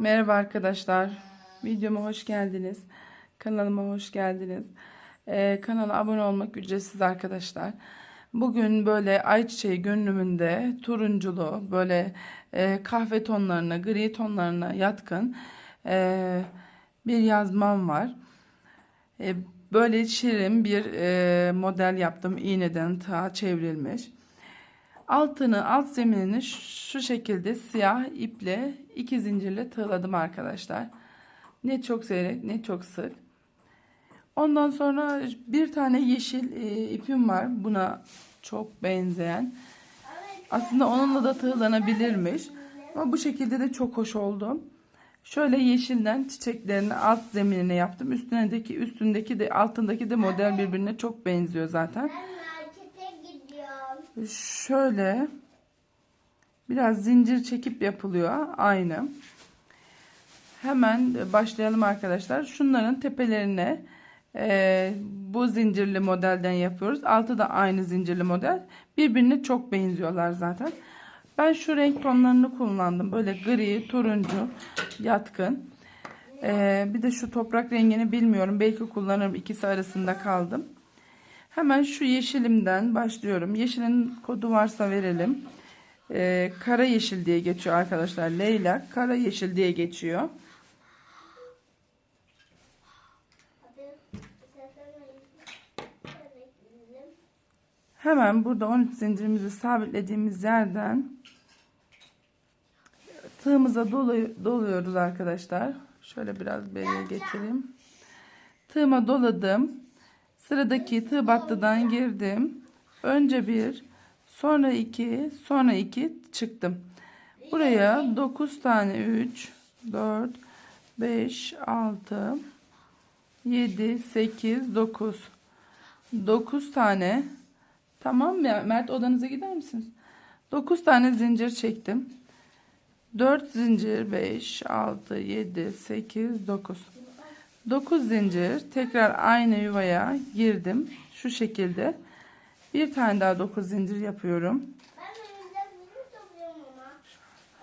Merhaba arkadaşlar. Videoma hoş geldiniz. Kanalıma hoş geldiniz. Ee, kanala abone olmak ücretsiz arkadaşlar. Bugün böyle ayçiçeği görünümünde turunculu böyle e, kahve tonlarına, gri tonlarına yatkın e, bir yazmam var. E, böyle şirin bir e, model yaptım. İğneden ta çevrilmiş. Altını, alt zeminini şu şekilde siyah iple iki zincirle tığladım arkadaşlar. Ne çok seyrek ne çok sık. Ondan sonra bir tane yeşil e, ipim var. Buna çok benzeyen. Aslında onunla da tığlanabilirmiş. Ama bu şekilde de çok hoş oldu. Şöyle yeşilden çiçeklerini alt zeminine yaptım. Üstündeki üstündeki de altındaki de model birbirine çok benziyor zaten. Şöyle biraz zincir çekip yapılıyor aynı. Hemen başlayalım arkadaşlar. Şunların tepelerine e, bu zincirli modelden yapıyoruz. Altı da aynı zincirli model. Birbirine çok benziyorlar zaten. Ben şu renk tonlarını kullandım. Böyle gri, turuncu, yatkın. E, bir de şu toprak rengini bilmiyorum. Belki kullanırım. İkisi arasında kaldım. Hemen şu yeşilimden başlıyorum. Yeşilin kodu varsa verelim. Ee, kara yeşil diye geçiyor arkadaşlar. Leyla kara yeşil diye geçiyor. Hemen burada 13 zincirimizi sabitlediğimiz yerden tığımıza dolu, doluyoruz arkadaşlar. Şöyle biraz beriye getireyim. Tığıma doladım. Sıradaki tığ battıdan girdim. Önce bir, sonra iki, sonra iki çıktım. Buraya 9 tane 3, 4, 5, 6, 7, 8, 9. 9 tane. Tamam mı? Mert odanıza gider misiniz? 9 tane zincir çektim. 4 zincir 5, 6, 7, 8, 9. 9 zincir tekrar aynı yuvaya girdim. Şu şekilde. Bir tane daha 9 zincir yapıyorum. Ben elimden bunu topluyorum ama.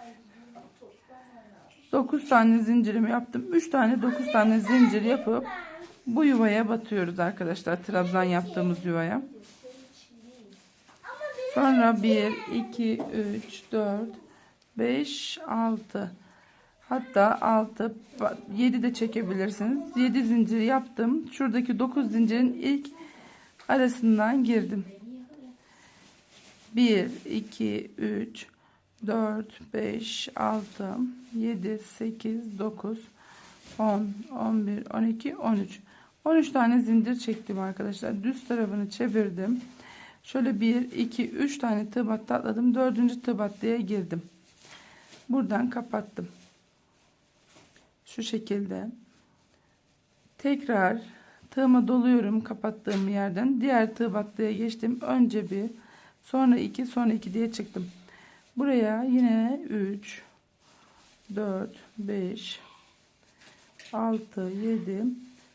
Ay, toplamam. 9 tane zincirimi yaptım. 3 tane 9 tane zincir yapıp bu yuvaya batıyoruz arkadaşlar. Trabzan yaptığımız yuvaya. Sonra 1, 2, 3, 4, 5, 6. Hatta 6, 7 de çekebilirsiniz. 7 zincir yaptım. Şuradaki 9 zincirin ilk arasından girdim. 1, 2, 3, 4, 5, 6, 7, 8, 9, 10, 11, 12, 13. 13 tane zincir çektim arkadaşlar. Düz tarafını çevirdim. Şöyle 1, 2, 3 tane tığ atladım. 4. tığ battıya girdim. Buradan kapattım. Şu şekilde. Tekrar tığıma doluyorum kapattığım yerden. Diğer tığ battıya geçtim. Önce bir, sonra iki, sonra iki diye çıktım. Buraya yine 3, 4, 5, 6, 7,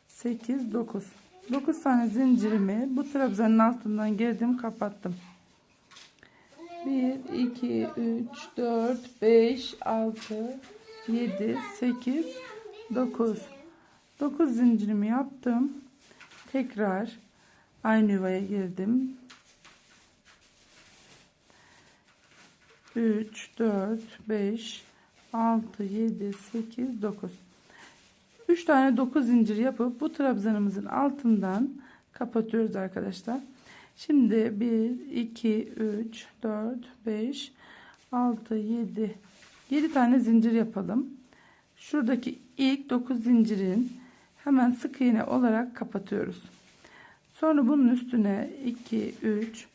8, 9. 9 tane zincirimi bu trabzanın altından girdim kapattım. 1, 2, 3, 4, 5, 6, 7, 8, 9. 9 zincirimi yaptım. Tekrar aynı yuvaya girdim. 3, 4, 5, 6, 7, 8, 9. 3 tane 9 zincir yapıp bu trabzanımızın altından kapatıyoruz arkadaşlar. Şimdi 1, 2, 3, 4, 5, 6, 7, 7 tane zincir yapalım. Şuradaki ilk 9 zincirin hemen sık iğne olarak kapatıyoruz. Sonra bunun üstüne 2, 3,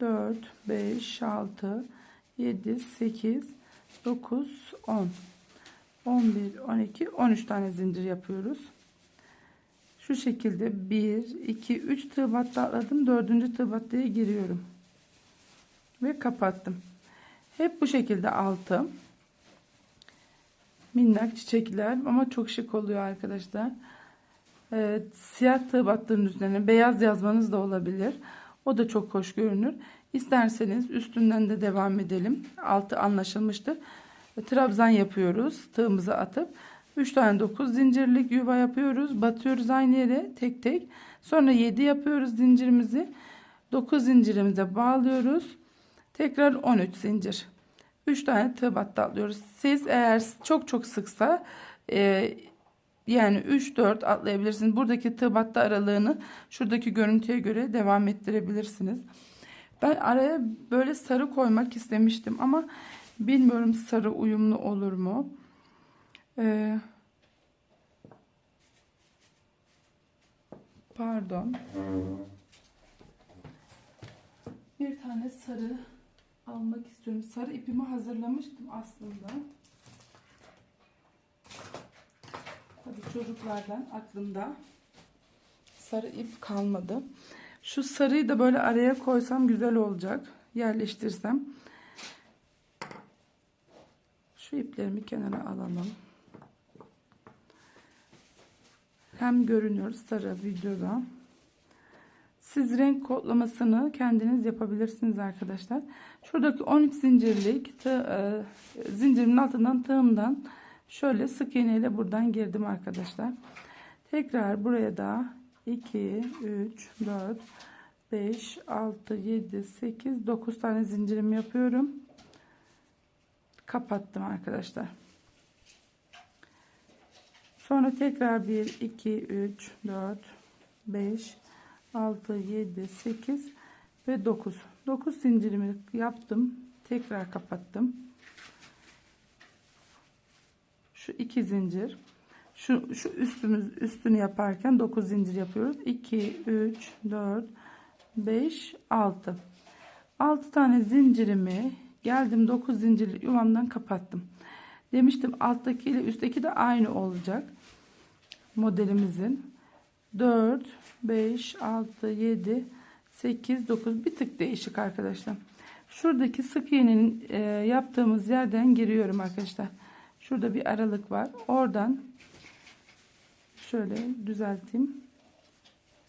4, 5, 6, 7, 8, 9, 10, 11, 12, 13 tane zincir yapıyoruz. Şu şekilde 1, 2, 3 tığ battı atladım. 4. tığ giriyorum. Ve kapattım. Hep bu şekilde altı. Minnak çiçekler ama çok şık oluyor arkadaşlar. Evet, siyah tığ battığın üzerine beyaz yazmanız da olabilir. O da çok hoş görünür. İsterseniz üstünden de devam edelim. Altı anlaşılmıştır. trabzan yapıyoruz. Tığımızı atıp 3 tane 9 zincirlik yuva yapıyoruz. Batıyoruz aynı yere tek tek. Sonra 7 yapıyoruz zincirimizi. 9 zincirimize bağlıyoruz. Tekrar 13 zincir. 3 tane tığ battı atlıyoruz. Siz eğer çok çok sıksa e, yani 3-4 atlayabilirsiniz. Buradaki tığ battı aralığını şuradaki görüntüye göre devam ettirebilirsiniz. Ben araya böyle sarı koymak istemiştim ama bilmiyorum sarı uyumlu olur mu? Ee, pardon. Bir tane sarı almak istiyorum. Sarı ipimi hazırlamıştım aslında. Tabii çocuklardan aklımda sarı ip kalmadı. Şu sarıyı da böyle araya koysam güzel olacak. Yerleştirsem. Şu iplerimi kenara alalım. Hem görünüyor sarı videoda. Siz renk kodlamasını kendiniz yapabilirsiniz arkadaşlar. Şuradaki 13 zincirlik tığ, e, zincirimin altından tığımdan şöyle sık iğne ile buradan girdim arkadaşlar. Tekrar buraya da 2, 3, 4, 5, 6, 7, 8, 9 tane zincirim yapıyorum. Kapattım arkadaşlar. Sonra tekrar 1, 2, 3, 4, 5, 6, 7, 8 ve 9. 9 zincirimi yaptım. Tekrar kapattım. Şu iki zincir. Şu, şu üstümüz üstünü yaparken 9 zincir yapıyoruz. 2, 3, 4, 5, 6. 6 tane zincirimi geldim 9 zincirli yuvamdan kapattım. Demiştim alttaki ile üstteki de aynı olacak. Modelimizin 4, 5, 6, 7, 8, 9 bir tık değişik arkadaşlar. Şuradaki sık iğnenin e, yaptığımız yerden giriyorum arkadaşlar. Şurada bir aralık var. Oradan şöyle düzelteyim.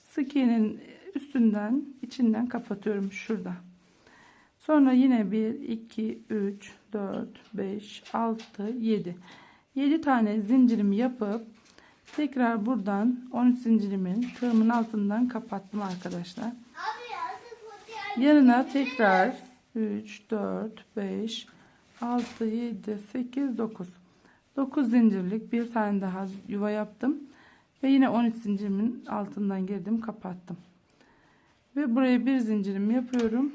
Sık iğnenin üstünden içinden kapatıyorum şurada. Sonra yine 1 2 3 4 5 6 7 7 tane zincirimi yapıp tekrar buradan 13 zincirimin tığımın altından kapattım arkadaşlar. Yanına tekrar 3 4 5 6 7 8 9 9 zincirlik bir tane daha yuva yaptım ve yine 13 zincirimin altından girdim kapattım. Ve buraya bir zincirimi yapıyorum.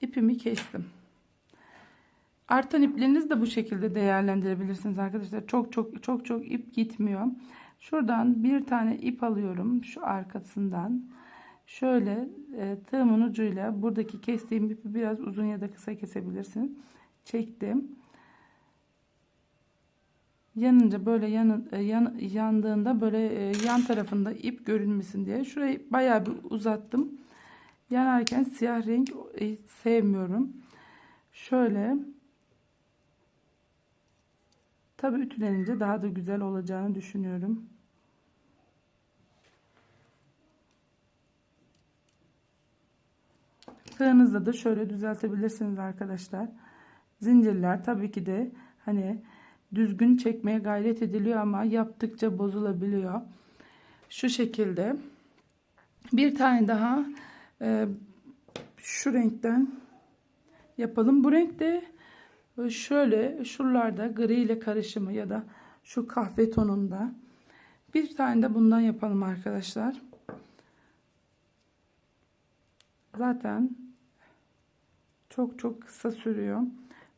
İpimi kestim. Artan iplerinizi de bu şekilde değerlendirebilirsiniz arkadaşlar. Çok çok çok çok ip gitmiyor. Şuradan bir tane ip alıyorum şu arkasından şöyle e, tığımın ucuyla buradaki kestiğim ipi biraz uzun ya da kısa kesebilirsiniz çektim yanınca böyle yanı, e, yan, yandığında böyle e, yan tarafında ip görünmesin diye şurayı bayağı bir uzattım. Yanarken siyah renk e, sevmiyorum. Şöyle tabi ütülenince daha da güzel olacağını düşünüyorum. Tığınızda da şöyle düzeltebilirsiniz arkadaşlar. Zincirler tabii ki de hani düzgün çekmeye gayret ediliyor ama yaptıkça bozulabiliyor. Şu şekilde bir tane daha e, şu renkten yapalım. Bu renk de şöyle şuralarda gri ile karışımı ya da şu kahve tonunda bir tane de bundan yapalım arkadaşlar. Zaten çok çok kısa sürüyor.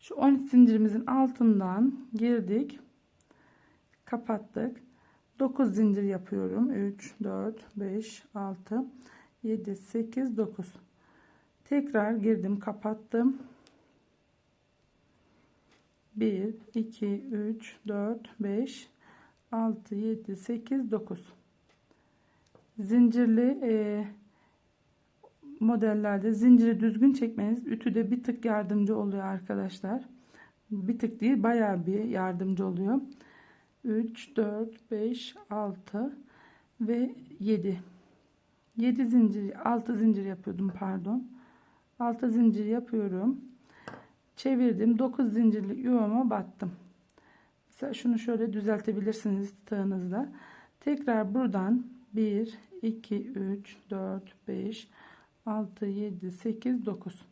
Şu 13 zincirimizin altından girdik. Kapattık. 9 zincir yapıyorum. 3, 4, 5, 6, 7, 8, 9. Tekrar girdim. Kapattım. 1, 2, 3, 4, 5, 6, 7, 8, 9. Zincirli e, modellerde zinciri düzgün çekmeniz ütüde bir tık yardımcı oluyor arkadaşlar. Bir tık değil bayağı bir yardımcı oluyor. 3, 4, 5, 6 ve 7. 7 zincir, 6 zincir yapıyordum pardon. 6 zincir yapıyorum. çevirdim 9 zincirlik yuvama battım Mesela şunu şöyle düzeltebilirsiniz tığınızla tekrar buradan 1 2 3 4 5 6 7 8 9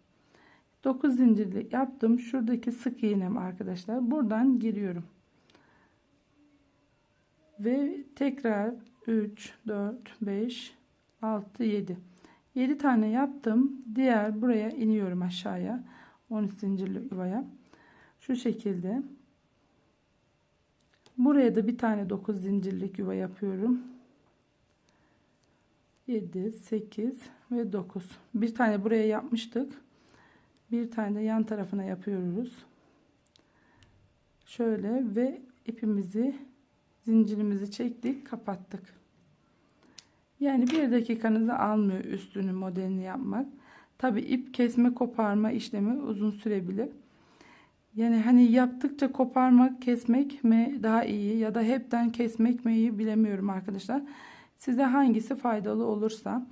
9 zincirlik yaptım. Şuradaki sık iğnem arkadaşlar. Buradan giriyorum. Ve tekrar 3 4 5 6 7 7 tane yaptım. Diğer buraya iniyorum aşağıya. 13 zincirli yuvaya. Şu şekilde. Buraya da bir tane 9 zincirlik yuva yapıyorum 7 8 ve 9 bir tane buraya yapmıştık. Bir tane de yan tarafına yapıyoruz. Şöyle ve ipimizi zincirimizi çektik kapattık. Yani bir dakikanızı almıyor üstünü modelini yapmak. Tabi ip kesme koparma işlemi uzun sürebilir. Yani hani yaptıkça koparmak kesmek mi daha iyi ya da hepten kesmek mi iyi bilemiyorum arkadaşlar size hangisi faydalı olursa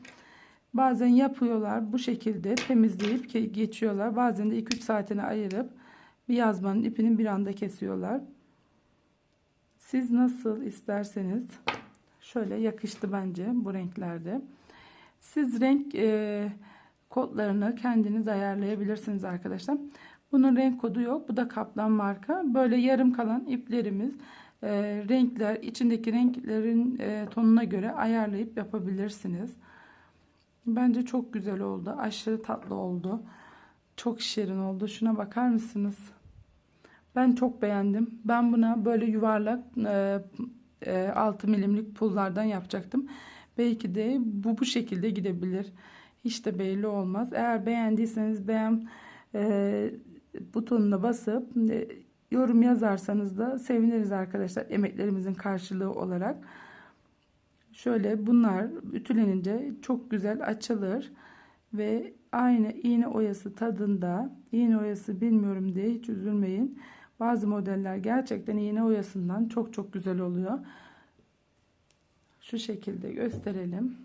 bazen yapıyorlar bu şekilde temizleyip geçiyorlar bazen de 2-3 saatini ayırıp bir yazmanın ipini bir anda kesiyorlar siz nasıl isterseniz şöyle yakıştı bence bu renklerde. Siz renk e, kodlarını kendiniz ayarlayabilirsiniz arkadaşlar. Bunun renk kodu yok. Bu da kaplan marka. Böyle yarım kalan iplerimiz e, renkler içindeki renklerin e, tonuna göre ayarlayıp yapabilirsiniz. Bence çok güzel oldu. Aşırı tatlı oldu. Çok şirin oldu. Şuna bakar mısınız? Ben çok beğendim. Ben buna böyle yuvarlak e, e, 6 milimlik pullardan yapacaktım. Belki de bu bu şekilde gidebilir. Hiç de belli olmaz. Eğer beğendiyseniz beğen e, butonuna basıp e, yorum yazarsanız da seviniriz arkadaşlar. Emeklerimizin karşılığı olarak. Şöyle bunlar ütülenince çok güzel açılır ve aynı iğne oyası tadında iğne oyası bilmiyorum diye hiç üzülmeyin. Bazı modeller gerçekten iğne oyasından çok çok güzel oluyor. Şu şekilde gösterelim.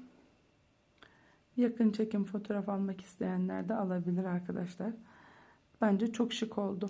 Yakın çekim fotoğraf almak isteyenler de alabilir arkadaşlar. Bence çok şık oldu.